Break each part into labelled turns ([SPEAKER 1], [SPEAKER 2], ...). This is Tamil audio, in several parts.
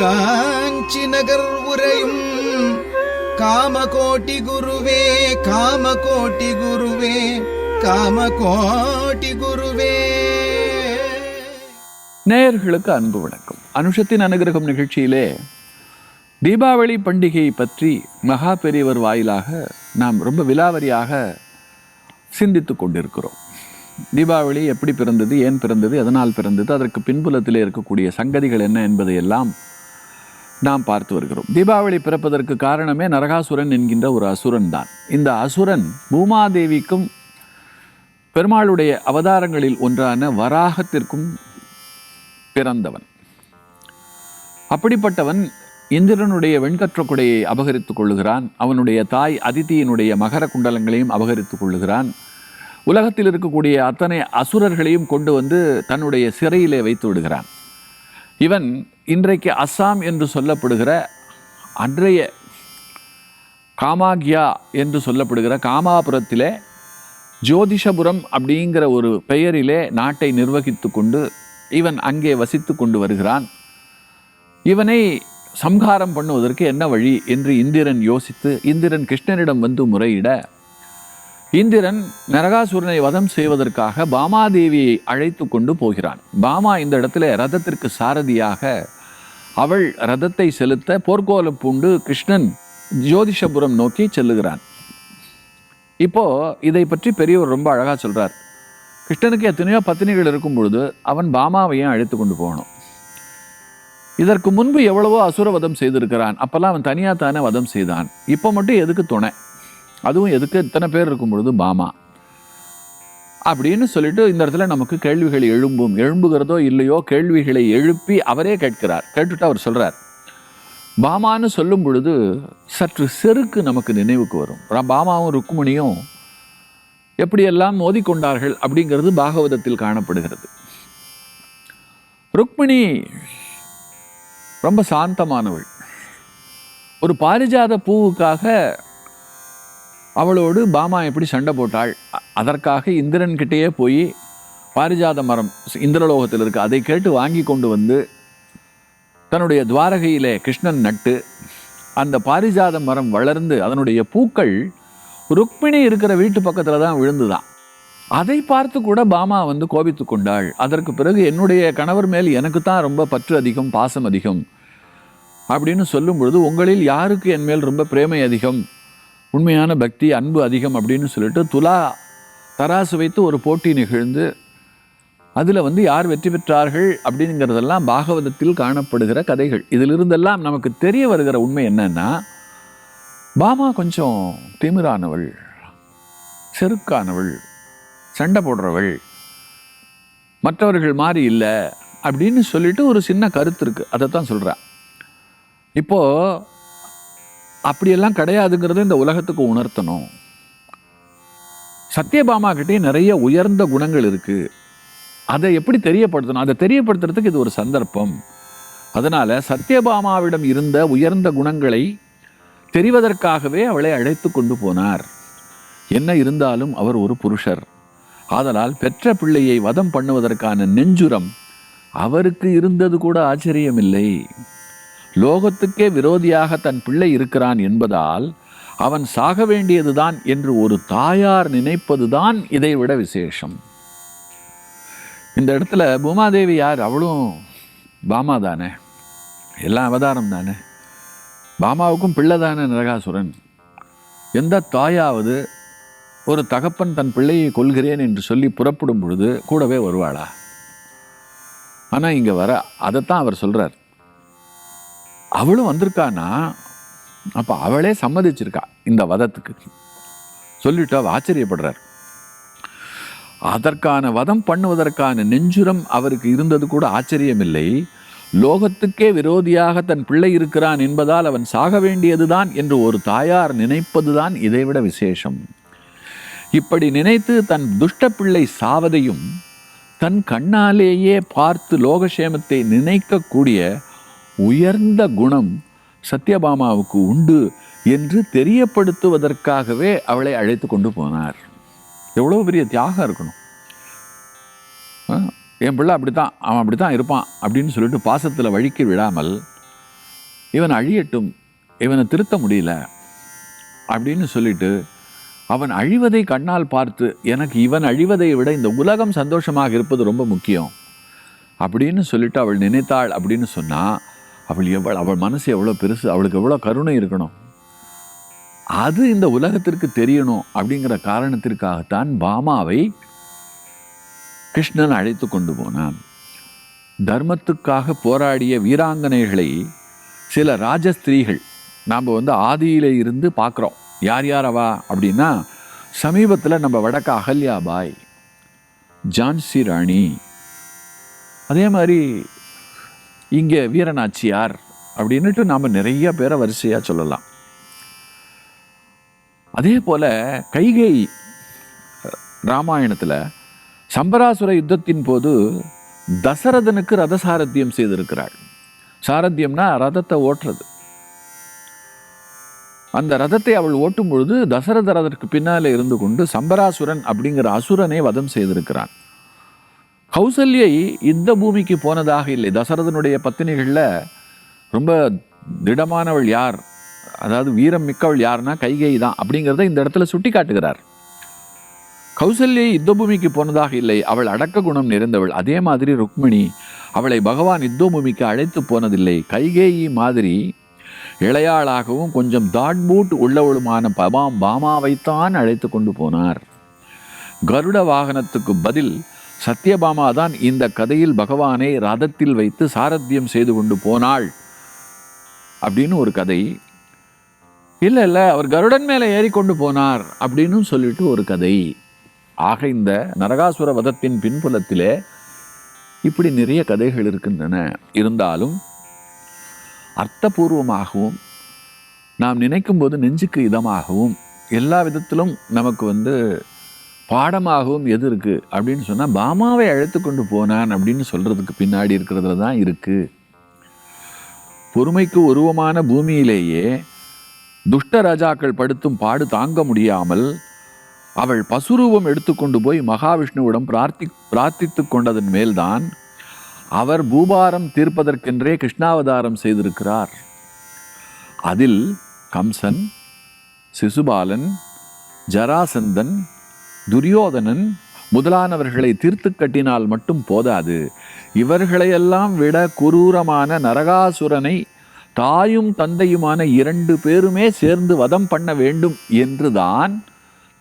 [SPEAKER 1] காஞ்சி நகர் உரையும் காமகோட்டி குருவே காமகோட்டி குருவே காமகோட்டி குருவே.
[SPEAKER 2] நேயர்களுக்கு அன்பு வணக்கம். அனுஷத்தின் அனுகிரகம் நிகழ்ச்சியிலே தீபாவளி பண்டிகையை பற்றி மகா பெரியவர் வாயிலாக நாம் ரொம்ப விலாவரியாக சிந்தித்து கொண்டிருக்கிறோம். தீபாவளி எப்படி பிறந்தது ஏன் பிறந்தது எதனால் பிறந்தது அதற்கு பின்புலத்தில் இருக்கக்கூடிய சங்கதிகள் என்ன என்பதையெல்லாம் நாம் பார்த்து வருகிறோம். தீபாவளி பிறப்பதற்கு காரணமே நரகாசுரன் என்கின்ற ஒரு அசுரன் தான். இந்த அசுரன் பூமாதேவிக்கும் பெருமாளுடைய அவதாரங்களில் ஒன்றான வராகத்திற்கும் பிறந்தவன். அப்படிப்பட்டவன் இந்திரனுடைய வெண்கற்ற குடையை அபகரித்துக் கொள்ளுகிறான். அவனுடைய தாய் அதித்தியினுடைய மகர குண்டலங்களையும் அபகரித்துக் கொள்ளுகிறான். உலகத்தில் இருக்கக்கூடிய அத்தனை அசுரர்களையும் கொண்டு வந்து தன்னுடைய சிறையிலே வைத்து விடுகிறான். இவன் இன்றைக்கு அஸ்ஸாம் என்று சொல்லப்படுகிற அன்றைய காமாக்யா என்று சொல்லப்படுகிற காமாபுரத்திலே ஜோதிஷபுரம் அப்படிங்கிற ஒரு பெயரிலே நாட்டை நிர்வகித்து கொண்டு இவன் அங்கே வசித்து கொண்டு வருகிறான். இவனை சம்ஹாரம் பண்ணுவதற்கு என்ன வழி என்று இந்திரன் யோசித்து இந்திரன் கிருஷ்ணனிடம் வந்து முறையிட இந்திரன் நரகாசுரனை வதம் செய்வதற்காக பாமாதேவியை அழைத்து கொண்டு போகிறான். பாமா இந்த இடத்துல ரதத்திற்கு சாரதியாக அவள் ரதத்தை செலுத்த போர்க்கோலம் பூண்டு கிருஷ்ணன் ஜோதிஷபுரம் நோக்கி செல்லுகிறான். இப்போ இதை பற்றி பெரியவர் ரொம்ப அழகா சொல்கிறார் கிருஷ்ணனுக்கு எத்தனையோ பத்தினிகள் இருக்கும் பொழுது அவன் பாமாவையும் அழைத்து கொண்டு போகணும். இதற்கு முன்பு எவ்வளவோ அசுரவதம் செய்திருக்கிறான். அப்பெல்லாம் அவன் தனியாக தானே வதம் செய்தான். இப்போ மட்டும் எதுக்கு துணை? அதுவும் எதுக்கு? இத்தனை பேர் இருக்கும் பொழுது பாமா. அப்படின்னு சொல்லிட்டு இந்த இடத்துல நமக்கு கேள்விகள் எழும்பும். எழும்புகிறதோ இல்லையோ கேள்விகளை எழுப்பி அவரே கேட்கிறார். கேட்டுட்டு அவர் சொல்கிறார் பாமான்னு சொல்லும் பொழுது சற்று செருக்கு நமக்கு நினைவுக்கு வரும். பாமாவும் ருக்குமணியும் எப்படியெல்லாம் மோதிக்கொண்டார்கள் அப்படிங்கிறது பாகவதத்தில் காணப்படுகிறது. ருக்மிணி ரொம்ப சாந்தமானவள். ஒரு பாரிஜாத பூவுக்காக அவளோடு பாமா எப்படி சண்டை போட்டாள்? அதற்காக இந்திரன்கிட்டேயே போய் பாரிஜாத மரம் இந்திரலோகத்தில் இருக்குது அதை கேட்டு வாங்கி கொண்டு வந்து தன்னுடைய துவாரகையிலே கிருஷ்ணன் நட்டு அந்த பாரிஜாத மரம் வளர்ந்து அதனுடைய பூக்கள் ருக்மிணி இருக்கிற வீட்டு பக்கத்தில் தான் விழுந்துதான். அதை பார்த்து கூட பாமா வந்து கோபித்து கொண்டாள். அதற்கு பிறகு என்னுடைய கணவர் மேல் எனக்கு தான் ரொம்ப பற்று அதிகம் பாசம் அதிகம் அப்படின்னு சொல்லும் பொழுது உங்களில் யாருக்கு என் மேல் ரொம்ப பிரேமை அதிகம்? உண்மையான பக்தி அன்பு அதிகம் அப்படின்னு சொல்லிட்டு துலா தராசு வைத்து ஒரு போட்டி நிகழ்ந்து அதில் வந்து யார் வெற்றி பெற்றார்கள் அப்படிங்கிறதெல்லாம் பாகவதத்தில் காணப்படுகிற கதைகள். இதிலிருந்தெல்லாம் நமக்கு தெரிய வருகிற உண்மை என்னன்னா பாமா கொஞ்சம் திமிரானவள் செருக்கானவள் சண்டை போடுறவள் மற்றவர்கள் மாதிரி இல்லை அப்படின்னு சொல்லிட்டு ஒரு சின்ன கருத்து இருக்கு. அதைத்தான் சொல்கிறேன் இப்போ அப்படியெல்லாம் கிடையாதுங்கிறத இந்த உலகத்துக்கு உணர்த்தணும். சத்யபாமா கிட்டே நிறைய உயர்ந்த குணங்கள் இருக்கு. அதை எப்படி தெரியப்படுத்தணும்? அதை தெரியப்படுத்துறதுக்கு இது ஒரு சந்தர்ப்பம். அதனால சத்யபாமாவிடம் இருந்த உயர்ந்த குணங்களை தெரிவதற்காகவே அவளை அழைத்து கொண்டு போனார். என்ன இருந்தாலும் அவர் ஒரு புருஷர். ஆதலால் பெற்ற பிள்ளையை வதம் பண்ணுவதற்கான நெஞ்சுரம் அவருக்கு இருந்தது கூட ஆச்சரியமில்லை. லோகத்துக்கே விரோதியாக தன் பிள்ளை இருக்கிறான் என்பதால் அவன் சாக வேண்டியதுதான் என்று ஒரு தாயார் நினைப்பதுதான் இதைவிட விசேஷம். இந்த இடத்துல பூமாதேவி யார்? அவளும் பாமா தானே. எல்லாம் அவதாரம் தானே. பாமாவுக்கும் பிள்ளை தானே நரகாசுரன். எந்த தாயாவது ஒரு தகப்பன் தன் பிள்ளையை கொள்கிறேன் என்று சொல்லி புறப்படும் பொழுது கூடவே வருவாளா? ஆனால் இங்கே வர அதைத்தான் அவர் சொல்றார். அவளும் வந்திருக்கானா அப்போ அவளே சம்மதிச்சிருக்கா இந்த வதத்துக்கு. சொல்லிட்டு அவ ஆச்சரியப்படுறார். அதற்கான வதம் பண்ணுவதற்கான நெஞ்சுரம் அவருக்கு இருந்தது கூட ஆச்சரியமில்லை. லோகத்துக்கே விரோதியாக தன் பிள்ளை இருக்கிறான் என்பதால் அவன் சாக வேண்டியதுதான் என்று ஒரு தாயார் நினைப்பதுதான் இதைவிட விசேஷம். இப்படி நினைத்து தன் துஷ்ட பிள்ளை சாவதையும் தன் கண்ணாலேயே பார்த்து லோகசேமத்தை நினைக்கக்கூடிய உயர்ந்த குணம் சத்யபாமாவுக்கு உண்டு என்று தெரியப்படுத்துவதற்காகவே அவளை அழைத்து கொண்டு போனார். எவ்வளோ பெரிய தியாகம் இருக்கணும். ஆ, என் பிள்ளை அப்படித்தான் அவன் அப்படித்தான் இருப்பான் அப்படின்னு சொல்லிட்டு பாசத்தில் வழிக்கு விடாமல் இவன் அழியட்டும் இவனை திருத்த முடியல அப்படின்னு சொல்லிட்டு அவன் அழிவதை கண்ணால் பார்த்து எனக்கு இவன் அழிவதை விட இந்த உலகம் சந்தோஷமாக இருப்பது ரொம்ப முக்கியம் அப்படின்னு சொல்லிட்டு அவள் நினைத்தாள் அப்படின்னு சொன்னா அவள் எவ்வளவு அவள் மனசு எவ்வளோ பெருசு அவளுக்கு எவ்வளோ கருணை இருக்கணும். அது இந்த உலகத்திற்கு தெரியணும் அப்படிங்கிற காரணத்திற்காகத்தான் பாமாவை கிருஷ்ணன் அழைத்து கொண்டு போனான். தர்மத்துக்காக போராடிய வீராங்கனைகளை சில ராஜஸ்திரீகள் நாம் வந்து ஆதியில இருந்து பார்க்குறோம். யார் யாரவா அப்படின்னா சமீபத்தில் நம்ம வடக்க அகல்யாபாய் ஜான்சி ராணி அதே மாதிரி இங்கே வீரநாச்சியார் அப்படின்னுட்டு நாம் நிறைய பேரை வரிசையாக சொல்லலாம். அதே போல கைகை ராமாயணத்தில் சம்பராசுர யுத்தத்தின் போது தசரதனுக்கு ரத சாரத்தியம் செய்திருக்கிறாள் சாரத்தியம்னா ரதத்தை ஓட்டுறது. அந்த ரதத்தை அவள் ஓட்டும் பொழுது தசரதரதற்கு பின்னாலே இருந்து கொண்டு சம்பராசுரன் அப்படிங்கிற அசுரனை வதம் செய்திருக்கிறான். கௌசல்யை இந்த பூமிக்கு போனதாக இல்லை. தசரதனுடைய பத்தினிகளில் ரொம்ப திடமானவள் யார்? அதாவது வீரம் மிக்கவள் யாருன்னா கைகை தான் அப்படிங்கிறத இந்த இடத்துல சுட்டி காட்டுகிறார் கௌசல்யை யுத்த பூமிக்கு போனதாக இல்லை. அவள் அடக்க குணம் நிறைந்தவள். அதே மாதிரி ருக்மிணி அவளை பகவான் யுத்த பூமிக்கு அழைத்து போனதில்லை. கைகேயி மாதிரி இளையாளாகவும் கொஞ்சம் தாட் பூட் உள்ளவளுமான பபாம் பாமாவைத்தான் அழைத்து கொண்டு போனார். கருட வாகனத்துக்கு பதில் சத்யபாமா தான் இந்த கதையில் பகவானை ரதத்தில் வைத்து சாரத்தியம் செய்து கொண்டு போனாள் அப்படின்னு ஒரு கதை. இல்லை இல்லை அவர் கருடன் மேலே ஏறிக்கொண்டு போனார் அப்படின்னு சொல்லிட்டு ஒரு கதை. ஆக இந்த நரகாசுர வதத்தின் பின்புலத்திலே இப்படி நிறைய கதைகள் இருக்கின்றன. இருந்தாலும் அர்த்தபூர்வமாகவும் நாம் நினைக்கும் போது நெஞ்சுக்கு இதமாகவும் எல்லா விதத்திலும் நமக்கு வந்து பாடமாகவும் எது இருக்குது அப்படின்னு சொன்னால் பாமாவை அழைத்து கொண்டு போனான் அப்படின்னு சொல்றதுக்கு பின்னாடி இருக்கிறதுல தான் இருக்கு. பொறுமைக்கு உருவமான பூமியிலேயே துஷ்ட ராஜாக்கள் படுத்தும் பாடு தாங்க முடியாமல் அவள் பசுரூபம் எடுத்துக்கொண்டு போய் மகாவிஷ்ணுவிடம் பிரார்த்தி பிரார்த்தித்து கொண்டதன் மேல்தான் அவர் பூபாரம் தீர்ப்பதற்கென்றே கிருஷ்ணாவதாரம் செய்திருக்கிறார். அதில் கம்சன் சிசுபாலன் ஜராசந்தன் துரியோதனன் முதலானவர்களை தீர்த்து கட்டினால் மட்டும் போதாது. இவர்களையெல்லாம் விட குரூரமான நரகாசுரனை தாயும் தந்தையுமான இரண்டு பேருமே சேர்ந்து வதம் பண்ண வேண்டும் என்றுதான்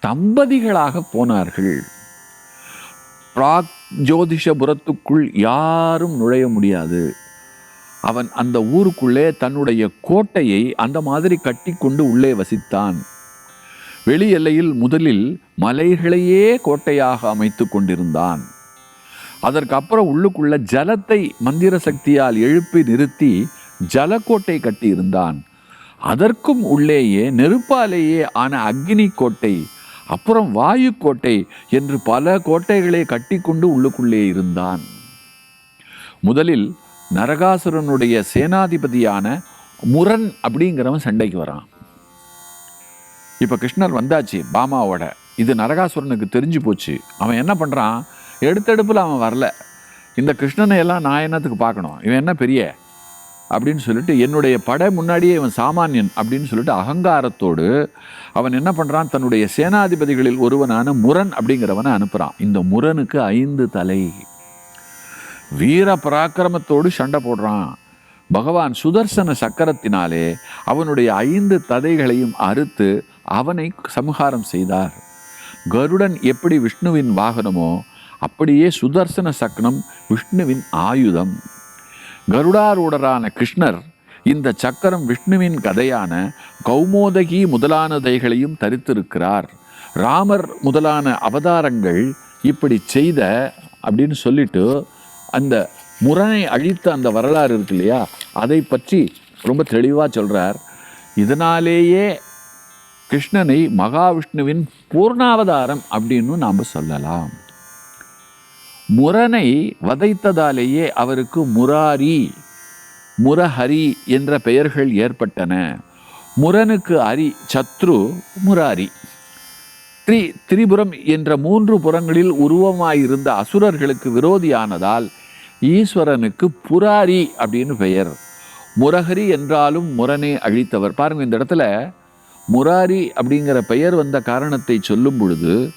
[SPEAKER 2] தம்பதிகளாக போனார்கள். பிராக் ஜோதிஷபுரத்துக்குள் யாரும் நுழைய முடியாது. அவன் அந்த ஊருக்குள்ளே தன்னுடைய கோட்டையை அந்த மாதிரி கட்டி கொண்டு உள்ளே வசித்தான். வெளி எல்லையில் முதலில் மலைகளையே கோட்டையாக அமைத்து கொண்டிருந்தான். அதற்கு அப்புறம் உள்ளுக்குள்ள ஜலத்தை மந்திர சக்தியால் எழுப்பி நிறுத்தி ஜலக்கோட்டை கட்டியிருந்தான். அதற்கும் உள்ளேயே நெருப்பாலேயே ஆன அக்னி கோட்டை அப்புறம் வாயு கோட்டை என்று பல கோட்டைகளை கட்டிக்கொண்டு உள்ளுக்குள்ளே இருந்தான். முதலில் நரகாசுரனுடைய சேனாதிபதியான முரண் அப்படிங்கிறவன் சண்டைக்கு வரான். இப்போ கிருஷ்ணர் வந்தாச்சு பாமாவோட. இது நரகாசுரனுக்கு தெரிஞ்சு போச்சு. அவன் என்ன பண்ணுறான் எடுத்தெடுப்பில் அவன் வரல. இந்த கிருஷ்ணனை எல்லாம் நான் என்னத்துக்கு பார்க்கணும்? இவன் என்ன பெரிய? அப்படின்னு சொல்லிட்டு என்னுடைய படை முன்னாடியே இவன் சாமானியன் அப்படின்னு சொல்லிட்டு அகங்காரத்தோடு அவன் என்ன பண்ணுறான் தன்னுடைய சேனாதிபதிகளில் ஒருவனான முரண் அப்படிங்கிறவனை அனுப்புகிறான் இந்த முரனுக்கு ஐந்து தலை. வீர பராக்கிரமத்தோடு சண்டை போடுறான். பகவான் சுதர்சன சக்கரத்தினாலே அவனுடைய ஐந்து ததைகளையும் அறுத்து அவனை சம்ஹாரம் செய்தார். கருடன் எப்படி விஷ்ணுவின் வாகனமோ அப்படியே சுதர்சன சக்னம் விஷ்ணுவின் ஆயுதம். கருடாரூடரான கிருஷ்ணர் இந்த சக்கரம் விஷ்ணுவின் கதையான கௌமோதகி முதலானதைகளையும் தரித்திருக்கிறார். ராமர் முதலான அவதாரங்கள் இப்படி செய்த அப்படின்னு சொல்லிட்டு அந்த முரணை அழித்த அந்த வரலாறு இருக்கு இல்லையா? அதை பற்றி ரொம்ப தெளிவாக சொல்கிறார் இதனாலேயே கிருஷ்ணனை மகாவிஷ்ணுவின் பூர்ணாவதாரம் அப்படின்னு நாம் சொல்லலாம். முரனை வதைத்ததாலேயே அவருக்கு முராரி முரஹரி என்ற பெயர்கள் ஏற்பட்டன. முரனுக்கு அரி சத்ரு முராரி. திரி திரிபுரம் என்ற மூன்று புறங்களில் உருவமாயிருந்த அசுரர்களுக்கு விரோதியானதால் ஈஸ்வரனுக்கு புராரி அப்படின்னு பெயர். முரஹரி என்றாலும் முரனை அழித்தவர். பாருங்கள் இந்த இடத்துல முராரி அப்படிங்கிற பெயர் வந்த காரணத்தை சொல்லும் பொழுது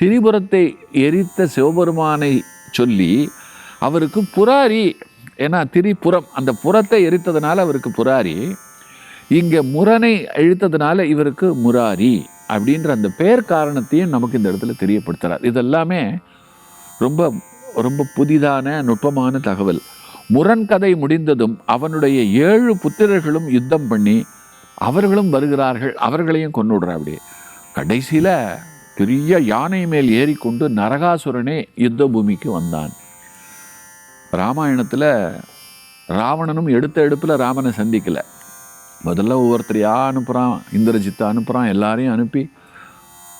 [SPEAKER 2] திரிபுரத்தை எரித்த சிவபெருமானை சொல்லி அவருக்கு புராரி ஏன்னா திரிபுரம் அந்த புறத்தை எரித்ததுனால அவருக்கு புராரி இங்கே முரணை இழுத்ததுனால இவருக்கு முராரி அப்படின்ற அந்த பெயர் காரணத்தையும் நமக்கு இந்த இடத்துல தெரியப்படுத்துகிறார் இதெல்லாமே ரொம்ப ரொம்ப புதிதான நுட்பமான தகவல். முரண் கதை முடிந்ததும் அவனுடைய ஏழு புத்திரர்களும் யுத்தம் பண்ணி அவர்களும் வருகிறார்கள் அவர்களையும் கொண்டுடுற அப்படியே. கடைசியில் பெரிய யானை மேல் ஏறிக்கொண்டு நரகாசுரனே யுத்த பூமிக்கு வந்தான். ராமாயணத்தில் ராவணனும் எடுத்த எடுப்பில் ராமனை சந்திக்கலை. முதல்ல ஒவ்வொருத்தரையா அனுப்புகிறான் இந்திரஜித்தை அனுப்புகிறான் எல்லாரையும் அனுப்பி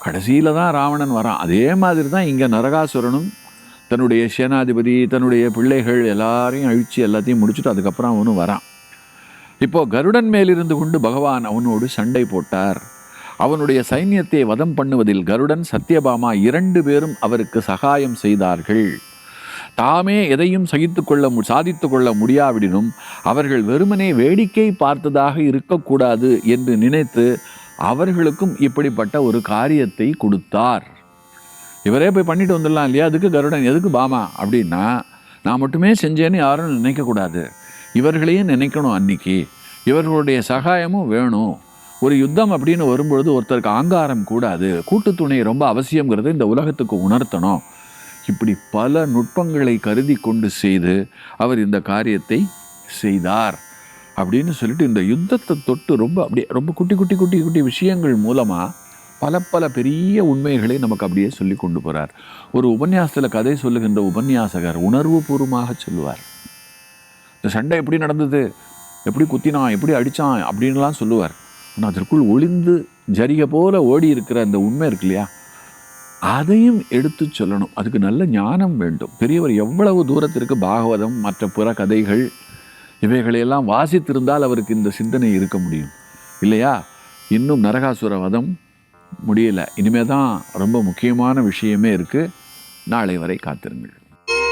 [SPEAKER 2] கடைசியில் தான் ராவணன் வரான். அதே மாதிரி தான் இங்கே நரகாசுரனும் தன்னுடைய சேனாதிபதி தன்னுடைய பிள்ளைகள் எல்லாரையும் அழித்து எல்லாத்தையும் முடிச்சுட்டு அதுக்கப்புறம் அவனும் வரான். இப்போ கருடன் மேலிருந்து கொண்டு பகவான் அவனோடு சண்டை போட்டார். அவனுடைய சைன்யத்தை வதம் பண்ணுவதில் கருடன் சத்யபாமா இரண்டு பேரும் அவருக்கு சகாயம் செய்தார்கள். தாமே எதையும் சகித்து கொள்ள மு சாதித்து கொள்ள முடியாவிடினும் அவர்கள் வெறுமனே வேடிக்கை பார்த்ததாக இருக்கக்கூடாது என்று நினைத்து அவர்களுக்கும் இப்படிப்பட்ட ஒரு காரியத்தை கொடுத்தார். இவரே போய் பண்ணிட்டு வந்துடலாம் இல்லையா? அதுக்கு கருடன் எதுக்கு பாமா? அப்படின்னா நான் மட்டுமே செஞ்சேன்னு யாரும் நினைக்கக்கூடாது. இவர்களையும் நினைக்கணும் அன்னைக்கு. இவர்களுடைய சகாயமும் வேணும். ஒரு யுத்தம் அப்படின்னு வரும்பொழுது ஒருத்தருக்கு ஆங்காரம் கூடாது. கூட்டு துணை ரொம்ப அவசியங்கிறது இந்த உலகத்துக்கு உணர்த்தணும். இப்படி பல நுட்பங்களை கருதி கொண்டு செய்து அவர் இந்த காரியத்தை செய்தார் அப்படின்னு சொல்லிட்டு இந்த யுத்தத்தை தொட்டு ரொம்ப அப்படியே ரொம்ப குட்டி குட்டி குட்டி குட்டி விஷயங்கள் மூலமாக பல பல பெரிய உண்மைகளை நமக்கு அப்படியே சொல்லி கொண்டு போகிறார் ஒரு உபன்யாசத்தில் கதை சொல்லுகின்ற உபன்யாசகர் உணர்வுபூர்வமாக சொல்லுவார். இந்த சண்டை எப்படி நடந்தது? எப்படி குத்தினான்? எப்படி அடித்தான் அப்படின்லாம் சொல்லுவார். ஆனால் அதற்குள் ஒளிந்து ஜரிகை போல ஓடி இருக்கிற அந்த உண்மை இருக்கு இல்லையா? அதையும் எடுத்து சொல்லணும். அதுக்கு நல்ல ஞானம் வேண்டும். பெரியவர் எவ்வளவு தூரத்திற்கு பாகவதம் மற்ற புற கதைகள் இவைகளையெல்லாம் வாசித்திருந்தால் அவருக்கு இந்த சிந்தனை இருக்க முடியும். இல்லையா? இன்னும் நரகாசுர வதம் முடியலை. இனிமே தான் ரொம்ப முக்கியமான விஷயமே இருக்குது நாளை வரை காத்திருங்கள்.